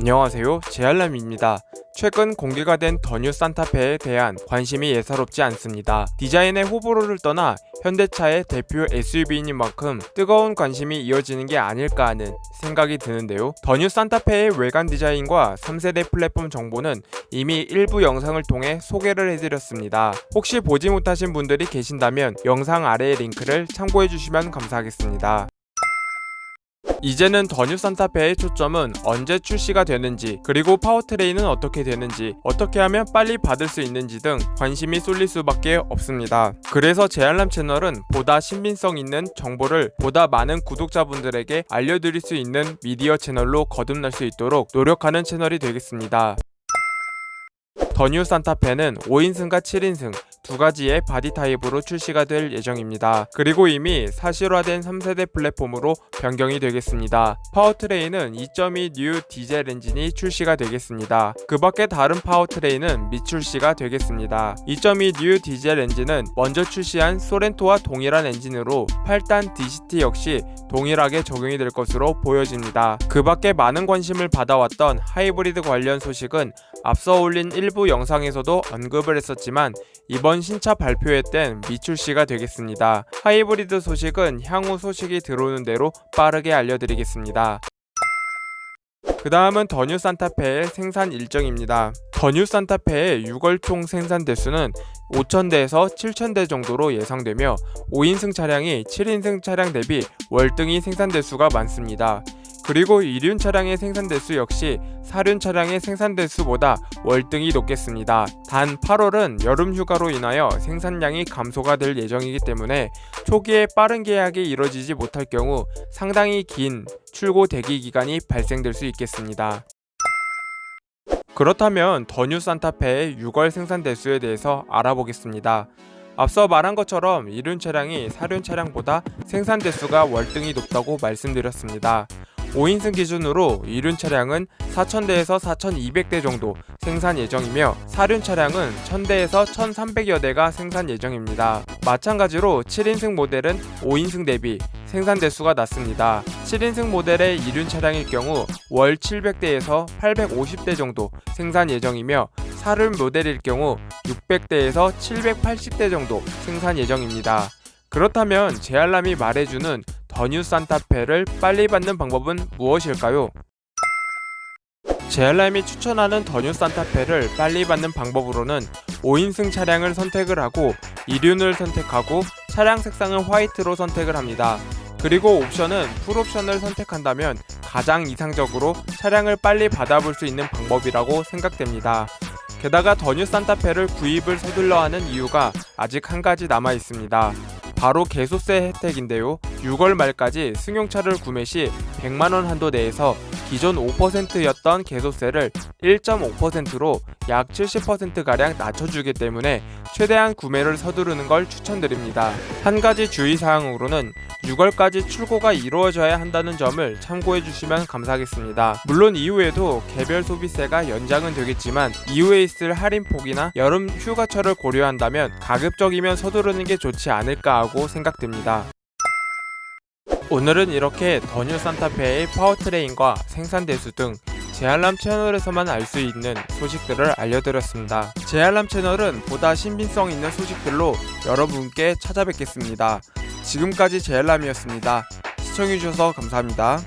안녕하세요. 제알람입니다. 최근 공개가 된 더뉴 산타페에 대한 관심이 예사롭지 않습니다. 디자인의 호불호를 떠나 현대차의 대표 SUV인 만큼 뜨거운 관심이 이어지는 게 아닐까 하는 생각이 드는데요. 더뉴 산타페의 외관 디자인과 3세대 플랫폼 정보는 이미 일부 영상을 통해 소개를 해드렸습니다. 혹시 보지 못하신 분들이 계신다면 영상 아래의 링크를 참고해 주시면 감사하겠습니다. 이제는 더뉴 산타페의 초점은 언제 출시가 되는지 그리고 파워트레인은 어떻게 되는지 어떻게 하면 빨리 받을 수 있는지 등 관심이 쏠릴 수밖에 없습니다. 그래서 제알람 채널은 보다 신빙성 있는 정보를 보다 많은 구독자분들에게 알려드릴 수 있는 미디어 채널로 거듭날 수 있도록 노력하는 채널이 되겠습니다. 더뉴 산타페는 5인승과 7인승 두 가지의 바디 타입으로 출시가 될 예정입니다. 그리고 이미 사실화된 3세대 플랫폼으로 변경이 되겠습니다. 파워트레인은 2.2 뉴 디젤 엔진이 출시가 되겠습니다. 그 밖에 다른 파워트레인은 미출시가 되겠습니다. 2.2 뉴 디젤 엔진은 먼저 출시한 소렌토와 동일한 엔진으로 8단 DCT 역시 동일하게 적용이 될 것으로 보여집니다. 그 밖에 많은 관심을 받아왔던 하이브리드 관련 소식은 앞서 올린 일부 영상에서도 언급을 했었지만 이번 신차 발표회 땐 미출시가 되겠습니다. 하이브리드 소식은 향후 소식이 들어오는 대로 빠르게 알려드리겠습니다. 그 다음은 더뉴 산타페의 생산 일정입니다. 더뉴 산타페의 6월 총 생산 대수는 5,000대에서 7,000대 정도로 예상되며 5인승 차량이 7인승 차량 대비 월등히 생산 대수가 많습니다. 그리고 이륜 차량의 생산 대수 역시 사륜 차량의 생산 대수보다 월등히 높겠습니다. 단 8월은 여름 휴가로 인하여 생산량이 감소가 될 예정이기 때문에 초기에 빠른 계약이 이뤄지지 못할 경우 상당히 긴 출고 대기 기간이 발생될 수 있겠습니다. 그렇다면 더뉴 산타페의 6월 생산 대수에 대해서 알아보겠습니다. 앞서 말한 것처럼 이륜 차량이 사륜 차량보다 생산 대수가 월등히 높다고 말씀드렸습니다. 5인승 기준으로 이륜 차량은 4,000대에서 4,200대 정도 생산 예정이며 사륜 차량은 1,000대에서 1,300여 대가 생산 예정입니다. 마찬가지로 7인승 모델은 5인승 대비 생산 대수가 낮습니다. 7인승 모델의 이륜 차량일 경우 월 700대에서 850대 정도 생산 예정이며 사륜 모델일 경우 600대에서 780대 정도 생산 예정입니다. 그렇다면 제알람이 말해주는 더뉴 산타페를 빨리 받는 방법은 무엇일까요? 제알람이 추천하는 더뉴 산타페를 빨리 받는 방법으로는 5인승 차량을 선택을 하고 이륜을 선택하고 차량 색상은 화이트로 선택을 합니다. 그리고 옵션은 풀옵션을 선택한다면 가장 이상적으로 차량을 빨리 받아볼 수 있는 방법이라고 생각됩니다. 게다가 더뉴 산타페를 구입을 서둘러 하는 이유가 아직 한 가지 남아 있습니다. 바로 개소세 혜택인데요. 6월 말까지 승용차를 구매 시 100만원 한도 내에서 기존 5%였던 개소세를 1.5%로 약 70%가량 낮춰주기 때문에 최대한 구매를 서두르는 걸 추천드립니다. 한 가지 주의사항으로는 6월까지 출고가 이루어져야 한다는 점을 참고해 주시면 감사하겠습니다. 물론 이후에도 개별 소비세가 연장은 되겠지만 이후에 있을 할인폭이나 여름 휴가철을 고려한다면 가급적이면 서두르는 게 좋지 않을까 하고 생각됩니다. 오늘은 이렇게 더뉴 산타페의 파워트레인과 생산 대수 등 제알람 채널에서만 알 수 있는 소식들을 알려드렸습니다. 제알람 채널은 보다 신빙성 있는 소식들로 여러분께 찾아뵙겠습니다. 지금까지 제알람이었습니다. 시청해주셔서 감사합니다.